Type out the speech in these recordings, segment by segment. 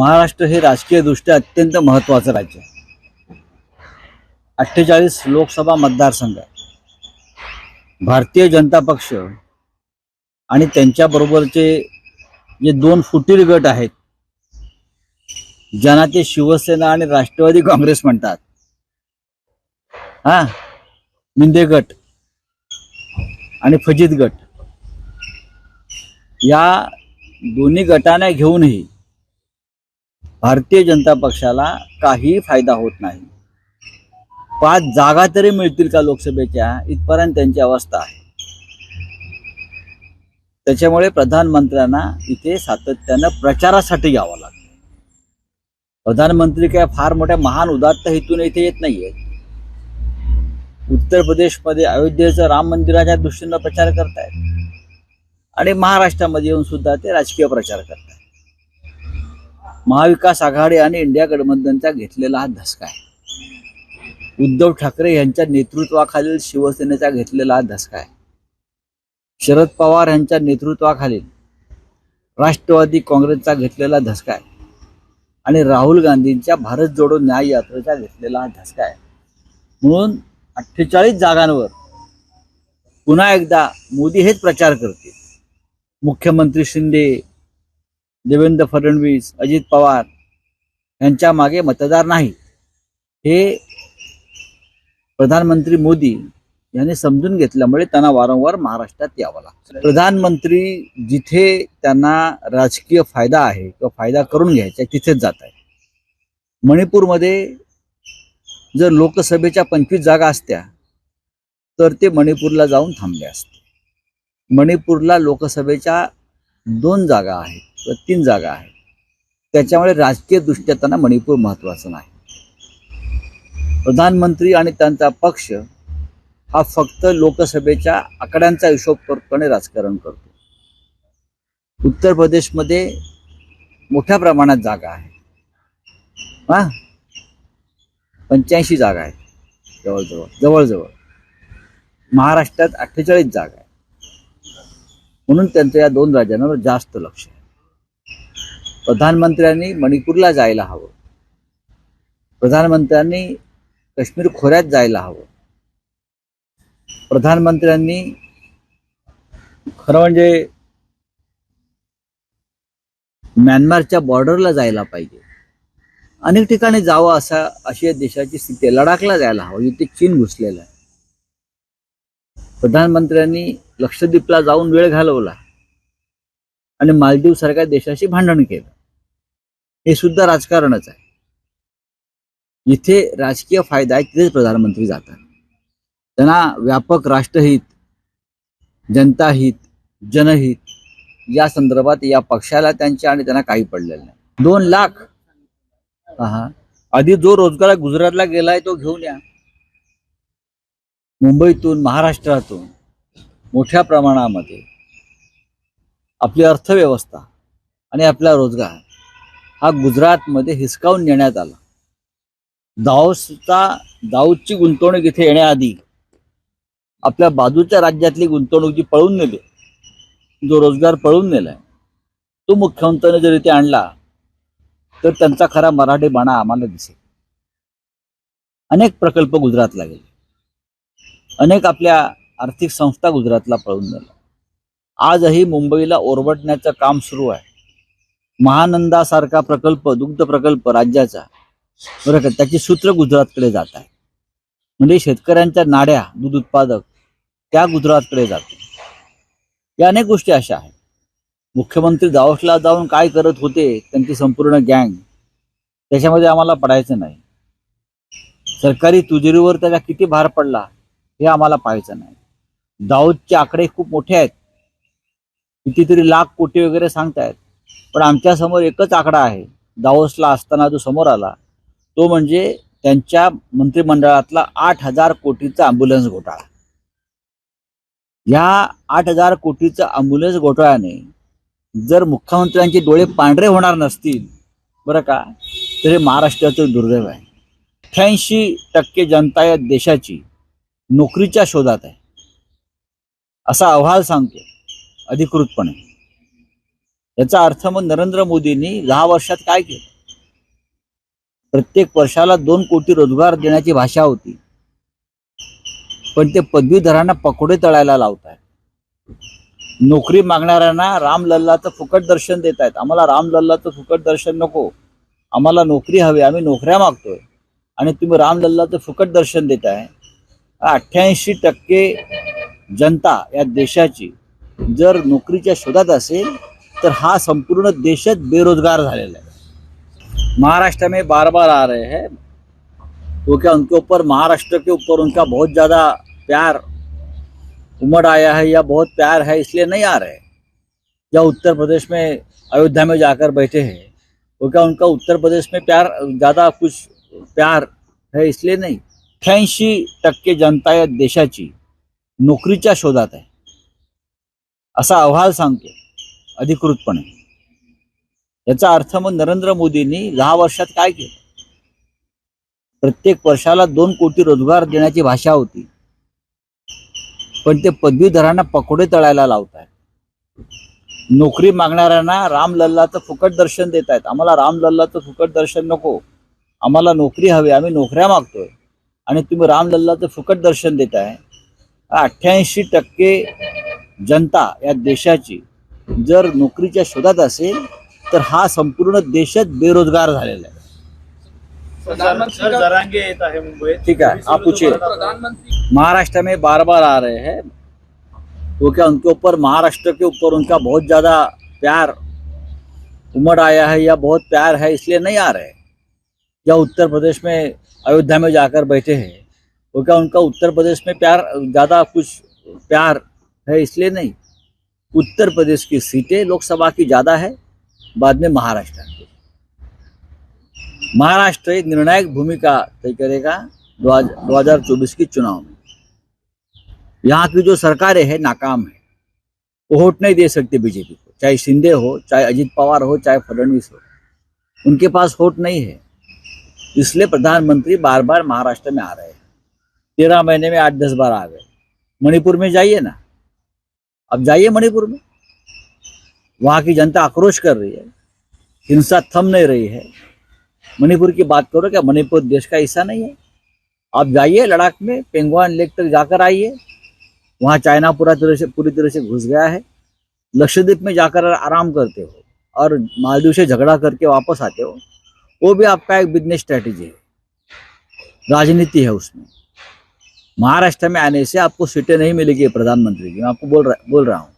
महाराष्ट्र हे राजकीयदृष्ट्या अत्यंत महत्त्वाचं राज्य आहे. अठ्ठेचाळीस लोकसभा मतदारसंघ आहे. भारतीय जनता पक्ष आणि त्यांच्याबरोबरचे जे दोन फुटीर गट आहेत ज्यांना ते शिवसेना आणि राष्ट्रवादी काँग्रेस म्हणतात. हा मिंदे गट आणि फजित गट. या दोन्ही गटांना घेऊनही भारतीय जनता पक्षाला काही फायदा होत नाही. पाच जागा तरी मिळतील का लोकसभेच्या? इथपर्यंत त्यांची अवस्था आहे. त्याच्यामुळे प्रधानमंत्र्यांना इथे सातत्यानं प्रचारासाठी यावं लागतं. प्रधानमंत्री काय फार मोठ्या महान उदात्त हेतून इथे येत नाहीये. उत्तर प्रदेशमध्ये अयोध्येचं राम मंदिराच्या दृष्टीनं प्रचार करतायत. आणि महाराष्ट्रामध्ये येऊन सुद्धा ते राजकीय प्रचार करतायत. महाविकास आघाडी आणि इंडिया गठबंधनचा घेतलेला हा धसका आहे. उद्धव ठाकरे यांच्या नेतृत्वाखालील शिवसेनेचा घेतलेला हा धसका आहे. शरद पवार यांच्या नेतृत्वाखालील राष्ट्रवादी काँग्रेसचा घेतलेला धसका आहे. आणि राहुल गांधींच्या भारत जोडो न्याय यात्रेचा घेतलेला हा धसका आहे. म्हणून अठ्ठेचाळीस जागांवर पुन्हा एकदा मोदी हेच प्रचार करतील. मुख्यमंत्री शिंदे देवेंद्र फडणवीस अजित पवार यांच्या मागे मतदार नाही. हे प्रधानमंत्री मोदी यांनी समजून घेतल्यामुळे त्यांना वारंवार महाराष्ट्रात यावं लागतं. प्रधानमंत्री जिथे त्यांना राजकीय फायदा आहे किंवा फायदा करून घ्यायचा तिथेच जात आहे मणिपूरमध्ये जर लोकसभेच्या पंचवीस जागा असत्या तर ते मणिपूरला जाऊन थांबले असते. मणिपूरला लोकसभेच्या दोन जागा आहेत. तीन जागा आहेत. त्याच्यामुळे राजकीय दृष्ट्या त्यांना मणिपूर महत्त्वाचं नाही. प्रधानमंत्री आणि त्यांचा पक्ष हा फक्त लोकसभेच्या आकड्यांचा हिशोब राजकारण करतो. उत्तर प्रदेशमध्ये मोठ्या प्रमाणात जागा आहे हा? पंच्याऐंशी जागा आहेत. जवळजवळ जवळजवळ. महाराष्ट्रात अठ्ठेचाळीस जागा आहे म्हणून त्यांचं या दोन राज्यांवर जास्त लक्ष आहे. प्रधानमंत्र्यांनी मणिपूरला जायला हवं. प्रधानमंत्र्यांनी काश्मीर खोऱ्यात जायला हवं. प्रधानमंत्र्यांनी खरं म्हणजे म्यानमारच्या बॉर्डरला जायला पाहिजे. अनेक ठिकाणी जावं असा अशी या देशाची स्थिती आहे. लडाखला जायला हवं. इथे चीन घुसलेला आहे. प्रधानमंत्र्यांनी लक्षद्वीपला जाऊन वेळ घालवला. आणि मालदीव सारख्या देशाशी भांडण केलं. हे सुद्धा राजकारणच आहे. जिथे राजकीय फायदा आहे तिथेच प्रधानमंत्री जातात. त्यांना व्यापक राष्ट्रहित जनताहित जनहित या संदर्भात या पक्षाला त्यांच्या आणि त्यांना काही पडलेलं नाही. दोन लाख. हा आधी जो रोजगार गुजरातला गेलाय तो घेऊन या. मुंबईतून महाराष्ट्रातून मोठ्या प्रमाणामध्ये. आपली अर्थव्यवस्था आणि आपला रोजगार हा गुजरातमध्ये हिसकावून नेण्यात आला. दाऊसचा दाऊदची गुंतवणूक इथे येण्याआधी आपल्या बाजूच्या राज्यातली गुंतवणूक जी पळून नेली जो रोजगार पळून नेलाय तो मुख्यमंत्र्याने जर इथे आणला तर त्यांचा खरा मराठी बाणा आम्हाला दिसेल. अनेक प्रकल्प गुजरातला गेले. अनेक आपल्या आर्थिक संस्था गुजरातला पळून नेल्या. आजही मुंबईला ओरबटण्याचं काम सुरू आहे. महानंदासारखा प्रकल्प दुग्ध प्रकल्प राज्याचा बरं का त्याची सूत्र गुजरातकडे जात आहे म्हणजे शेतकऱ्यांच्या नाड्या दूध उत्पादक त्या गुजरातकडे जातील या अनेक गोष्टी अशा आहेत. मुख्यमंत्री दावसला जाऊन काय करत होते त्यांची संपूर्ण गँग त्याच्यामध्ये आम्हाला पडायचं नाही. सरकारी तुजेरीवर त्याला किती भार पडला हे आम्हाला पाहायचं नाही. दाऊदचे आकडे खूप मोठे आहेत. कितीतरी लाख कोटी वगैरे सांगतायत. पण आमच्यासमोर एकच आकडा आहे. दावोसला असताना जो समोर आला तो म्हणजे त्यांच्या मंत्रिमंडळातला आठ हजार कोटीचा अँब्युलन्स घोटाळा. या आठ हजार कोटीचा अँब्युलन्स घोटाळ्याने जर मुख्यमंत्र्यांचे डोळे पांढरे होणार नसतील बरं का तर हे महाराष्ट्राचं दुर्दैव आहे. अठ्ठ्याऐंशी टक्के जनता या देशाची नोकरीच्या शोधात आहे. असा अहवाल सांगतो अधिकृतपणे. याचा अर्थ मग नरेंद्र मोदींनी दहा वर्षात काय केलं? प्रत्येक वर्षाला दोन कोटी रोजगार देण्याची भाषा होती. पण ते पदवीधरांना पकोडे तळायला लावत आहेत नोकरी मागणाऱ्यांना रामलल्लाचं फुकट दर्शन देत आहेत आम्हाला रामलल्लाचं फुकट दर्शन नको. आम्हाला नोकरी हवी आम्ही नोकऱ्या मागतोय. आणि तुम्ही रामलल्लाचं फुकट दर्शन देताय. अठ्ठ्याऐंशी टक्के जनता या देशाची जर नोकरीच्या शोधात असेल तर हा संपूर्ण देशच बेरोजगार झालेला है महाराष्ट्र में बार बार आ रहे हैं. तो क्या उनके ऊपर महाराष्ट्र के ऊपर उनका बहुत ज़्यादा प्यार उमड़ आया है या बहुत प्यार है इसलिए नहीं आ रहे या उत्तर प्रदेश में अयोध्या में जाकर बैठे हैं। तो क्या उनका उत्तर प्रदेश में प्यार ज़्यादा कुछ प्यार है इसलिए नहीं। अठ्ठ्याऐंशी टक्के जनता या देशाची। नोकरीच्या शोधात आहे। असा अहवाल सांगतो अधिकृतपणे. याचा अर्थ मग नरेंद्र मोदींनी दहा वर्षात काय केलं? प्रत्येक वर्षाला दोन कोटी रोजगार देण्याची भाषा होती. पण ते पदवीधरांना पकोडे तळायला लावत आहेत नोकरी मागणाऱ्यांना रामलल्लाचं फुकट दर्शन देत आहेत आम्हाला रामलल्लाचं फुकट दर्शन नको. आम्हाला नोकरी हवी आम्ही नोकऱ्या मागतोय. आणि तुम्ही रामलल्लाचं फुकट दर्शन देताय. अठ्ठ्याऐंशी टक्के जनता या देशाची जर नोकरीच्या शोधात असेल तर हा संपूर्ण देशच बेरोजगार झालेला आहे. मुंबईत. ठीक है आप पूछिए महाराष्ट्र में बार बार आ रहे हैं। तो क्या उनके ऊपर महाराष्ट्र के ऊपर उनका बहुत ज़्यादा प्यार उमड़ आया है या बहुत प्यार है इसलिए नहीं आ रहे? या उत्तर प्रदेश में अयोध्या में जाकर बैठे हैं? तो क्या उनका उत्तर प्रदेश में प्यार ज़्यादा कुछ प्यार है इसलिए नहीं। उत्तर प्रदेश की सीटें लोकसभा की ज़्यादा है, बाद में महाराष्ट्र की। महाराष्ट्र एक निर्णायक भूमिका तय करेगा दो हज़ार चौबीस की चुनाव में। यहाँ की जो सरकारें हैं, नाकाम है। वो वोट नहीं दे सकते बीजेपी को, चाहे शिंदे हो, चाहे अजीत पवार हो, चाहे फडणवीस हो। उनके पास वोट नहीं है। इसलिए प्रधानमंत्री बार बार महाराष्ट्र में आ रहे हैं। तेरह महीने में आठ दस बार आ गए। मणिपुर में जाइए ना। अब जाइए मणिपुर में। वहाँ की जनता आक्रोश कर रही है। हिंसा थम नहीं रही है। मणिपुर की बात करो क्या? मणिपुर देश का हिस्सा नहीं है। आप जाइए लद्दाख में पेंगुआन लेक तक जाकर आइए। वहाँ चाइना पूरा तरह से, पूरी तरह से घुस गया है। लक्षद्वीप में जाकर आराम करते हो और मालदीव से झगड़ा करके वापस आते हो। वो भी आपका एक बिज़नेस स्ट्रैटेजी है। राजनीति है उसमें। महाराष्ट्र में आने से आपको सीटें नहीं मिलेगी प्रधानमंत्री की। मैं आपको बोल रहा बोल रहा हूँ।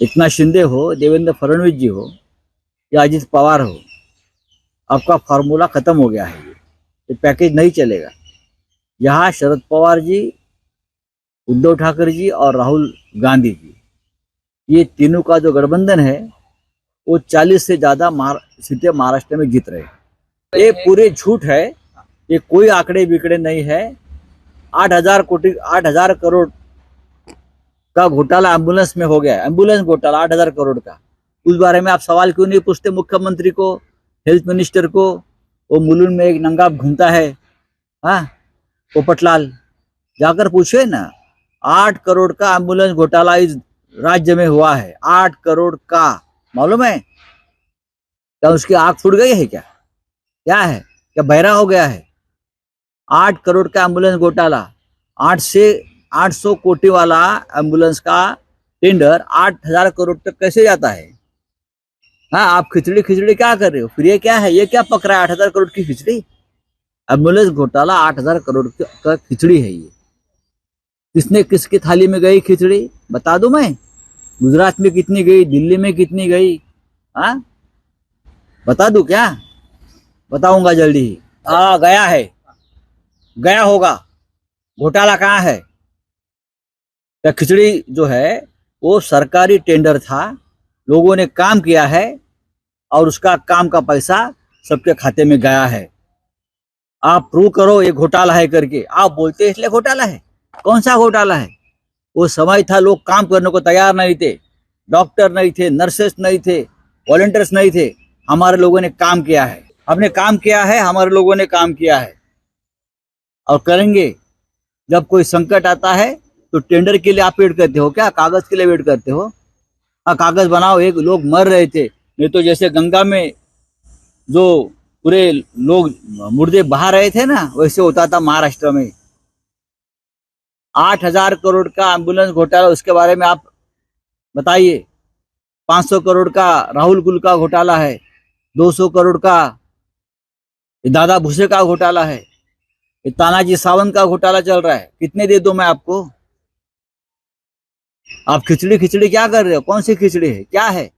एकनाथ शिंदे हो, देवेंद्र फडणवीस जी हो, या अजित पवार हो, आपका फार्मूला खत्म हो गया है ये। पैकेज नहीं चलेगा। यहाँ शरद पवार जी, उद्धव ठाकरे जी और राहुल गांधी जी, ये तीनों का जो गठबंधन है, वो 40 से ज़्यादा महार सीटें महाराष्ट्र में जीत रहे ये पूरे झूठ है। ये कोई आंकड़े बिकड़े नहीं है। आठ हज़ार कोटी, आठ हज़ार करोड़ का घोटाला एंबुलेंस में हो गया एंबुलेंस घोटाला आठ हज़ार करोड़ का। उस बारे में आप सवाल क्यों नहीं पूछते? मुख्यमंत्री को, हेल्थ मिनिस्टर को? वो मुलुन में एक नंगा घूमता है। हाँ? पोपटलाल जाकर पूछे ना। आठ करोड़ का एंबुलेंस घोटाला इस राज्य में हुआ है। आठ करोड़ का। मालूम है? क्या उसकी आग फूट गई है क्या? क्या है? क्या बहरा हो गया है? आठ करोड़ का एंबुलेंस घोटाला। आठ से आठ सौ कोटी वाला एंबुलेंस का टेंडर आठ हज़ार करोड़ तक कैसे जाता है? हाँ आप खिचड़ी खिचड़ी क्या कर रहे हो? फिर ये क्या? है, ये क्या पक रहा है? आठ हज़ार करोड़ की खिचड़ी? एंबुलेंस घोटाला आठ हज़ार करोड़ का खिचड़ी है ये। किसने किसकी थाली में गई खिचड़ी? बता दूँ मैं। गुजरात में कितनी गई? दिल्ली में कितनी गई? हाँ? बता दू क्या? बताऊँगा जल्दी। ही हाँ गया है। गया होगा। घोटाला कहाँ है? क्या खिचड़ी जो है, वो सरकारी टेंडर था, लोगों ने काम किया है और उसका काम का पैसा सबके खाते में गया है। आप प्रूव करो, ये घोटाला है करके। आप बोलते इसलिए घोटाला है। कौन सा घोटाला है? वो समय था, लोग काम करने को तैयार नहीं थे। डॉक्टर नहीं थे, नर्सेस नहीं थे, वॉलेंटियर्स नहीं थे। हमारे लोगों ने काम किया है। हमने काम किया है, हमारे लोगों ने काम किया है। और करेंगे। जब कोई संकट आता है तो टेंडर के लिए आप वेट करते हो क्या? कागज़ के लिए वेट करते हो? हाँ कागज़ बनाओ, एक लोग मर रहे थे। नहीं तो जैसे गंगा में जो पूरे लोग मुर्दे बहा रहे थे ना, वैसे होता था महाराष्ट्र में। आठ हज़ार करोड़ का एंबुलेंस घोटाला, उसके बारे में आप बताइए। पाँच सौ करोड़ का राहुल कुल का घोटाला है। दो सौ करोड़ का दादा भूसे का घोटाला है। तानाजी सावंत का घोटाला चल रहा है। कितने दे दो मैं आपको? आप खिचड़ी खिचड़ी क्या कर रहे हो? कौन सी खिचड़ी है? क्या है?